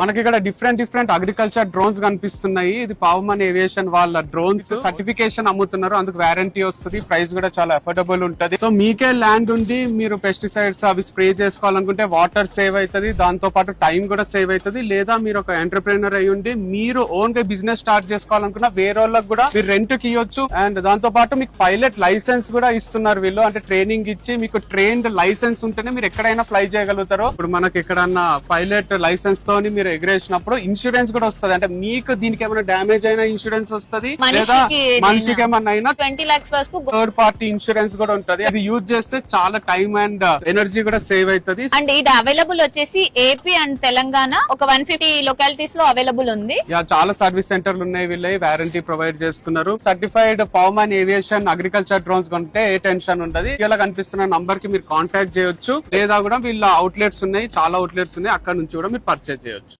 మనకి ఇక్కడ different different agriculture drones కనిపిస్తున్నాయి. ఇది పావమన్ ఏవియేషన్ వాళ్ళ డ్రోన్స్ సర్టిఫికేషన్ అమ్ముతున్నారు. అందుకు వారంటీ వస్తుంది. ప్రైస్ కూడా చాలా అఫోర్డబుల్ ఉంటది. సో మీకే ల్యాండ్ ఉండి మీరు పెస్టిసైడ్స్ అవి స్ప్రే చేసుకోవాలనుకుంటే వాటర్ సేవ్ అవుతుంది. దాంతో పాటు టైం కూడా సేవ్ అవుతుంది. లేదా మీరు ఒక ఎంటర్ప్రినర్ అయి ఉండి మీరు ఓన్గా బిజినెస్ స్టార్ట్ చేసుకోవాలనుకున్నా వేరే వాళ్ళకి కూడా మీరు రెంట్కి ఇవ్వచ్చు. అండ్ దాంతో పాటు మీకు పైలట్ లైసెన్స్ కూడా ఇస్తున్నారు వీళ్ళు. అంటే ట్రైనింగ్ ఇచ్చి మీకు ట్రైన్డ్ లైసెన్స్ ఉంటేనే మీరు ఎక్కడైనా ఫ్లై చేయగలుగుతారు. ఇప్పుడు మనకి ఎక్కడన్నా పైలట్ లైసెన్స్ తోని మీరు ఎగరేసినప్పుడు ఇన్సూరెన్స్ కూడా వస్తుంది. అంటే మీకు దీనికి ఏమైనా డ్యామేజ్ అయినా ఇన్సూరెన్స్ వస్తుంది. లేదా మనిషికి ఏమన్నా అయినా ట్వంటీ లాక్స్ వరకు థర్డ్ పార్టీ ఇన్సూరెన్స్ కూడా ఉంటది. అది యూజ్ చేస్తే చాలా టైం అండ్ ఎనర్జీ కూడా సేవ్ అవుతుంది అండ్ ఇది అవైలబుల్ వచ్చేసి ఏపీ అండ్ తెలంగాణ ఒక వన్ ఫిఫ్టీ లొకాలిటీస్లో అవైలబుల్ ఉంది. చాలా సర్వీస్ సెంటర్లు ఉన్నాయి వీళ్ళే వారంటీ ప్రొవైడ్ చేస్తున్నారు. Certified Powerman aviation agriculture drones కొంటే ఏ టెన్షన్ ఉండదు. ఇలా కనిపిస్తున్న నంబర్కి మీరు కాంటాక్ట్ చేయొచ్చు. లేదా కూడా వీళ్ళ అవుట్లెట్స్ ఉన్నాయి చాలా అవుట్లెట్స్ ఉన్నాయి. అక్కడ నుంచి కూడా మీరు పర్చేజ్ చేయొచ్చు.